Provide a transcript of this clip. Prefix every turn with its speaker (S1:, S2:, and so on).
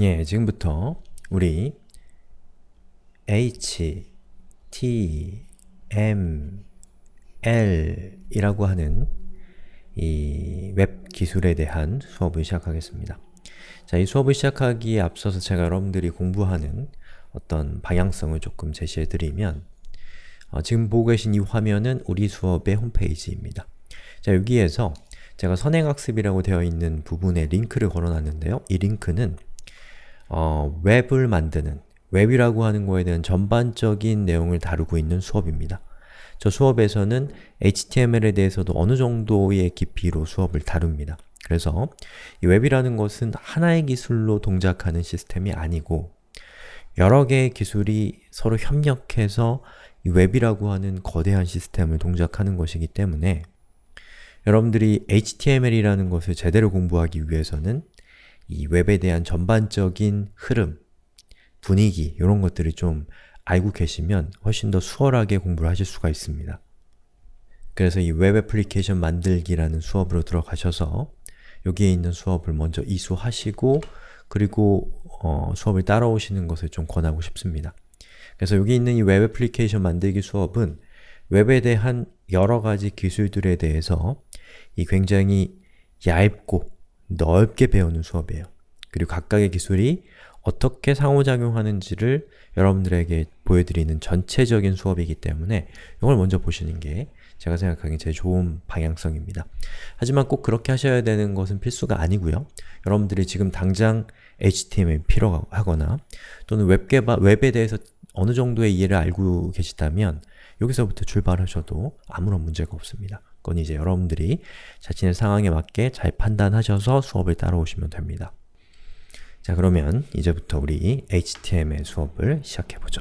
S1: 예, 지금부터 우리 H, T, M, L 이라고 하는 이 웹 기술에 대한 수업을 시작하겠습니다. 자, 이 수업을 시작하기에 앞서서 제가 여러분들이 공부하는 어떤 방향성을 조금 제시해 드리면 어, 지금 보고 계신 이 화면은 우리 수업의 홈페이지입니다. 자, 여기에서 제가 선행학습이라고 되어 있는 부분에 링크를 걸어놨는데요. 이 링크는 어, 웹을 만드는, 웹이라고 하는 거에 대한 전반적인 내용을 다루고 있는 수업입니다. 저 수업에서는 HTML에 대해서도 어느 정도의 깊이로 수업을 다룹니다. 그래서 이 웹이라는 것은 하나의 기술로 동작하는 시스템이 아니고 여러 개의 기술이 서로 협력해서 이 웹이라고 하는 거대한 시스템을 동작하는 것이기 때문에 여러분들이 HTML이라는 것을 제대로 공부하기 위해서는 이 웹에 대한 전반적인 흐름, 분위기 이런 것들을 좀 알고 계시면 훨씬 더 수월하게 공부를 하실 수가 있습니다. 그래서 이 웹 애플리케이션 만들기라는 수업으로 들어가셔서 여기에 있는 수업을 먼저 이수하시고 그리고 어, 수업을 따라오시는 것을 좀 권하고 싶습니다. 그래서 여기 있는 이 웹 애플리케이션 만들기 수업은 웹에 대한 여러 가지 기술들에 대해서 이 굉장히 얇고 넓게 배우는 수업이에요. 그리고 각각의 기술이 어떻게 상호작용하는지를 여러분들에게 보여드리는 전체적인 수업이기 때문에 이걸 먼저 보시는 게 제가 생각하기엔 제일 좋은 방향성입니다. 하지만 꼭 그렇게 하셔야 되는 것은 필수가 아니고요. 여러분들이 지금 당장 HTML 필요하거나 또는 웹 개발, 웹에 대해서 어느 정도의 이해를 알고 계시다면 여기서부터 출발하셔도 아무런 문제가 없습니다. 그건 이제 여러분들이 자신의 상황에 맞게 잘 판단하셔서 수업을 따라오시면 됩니다. 자 그러면 이제부터 우리 HTML 수업을 시작해보죠.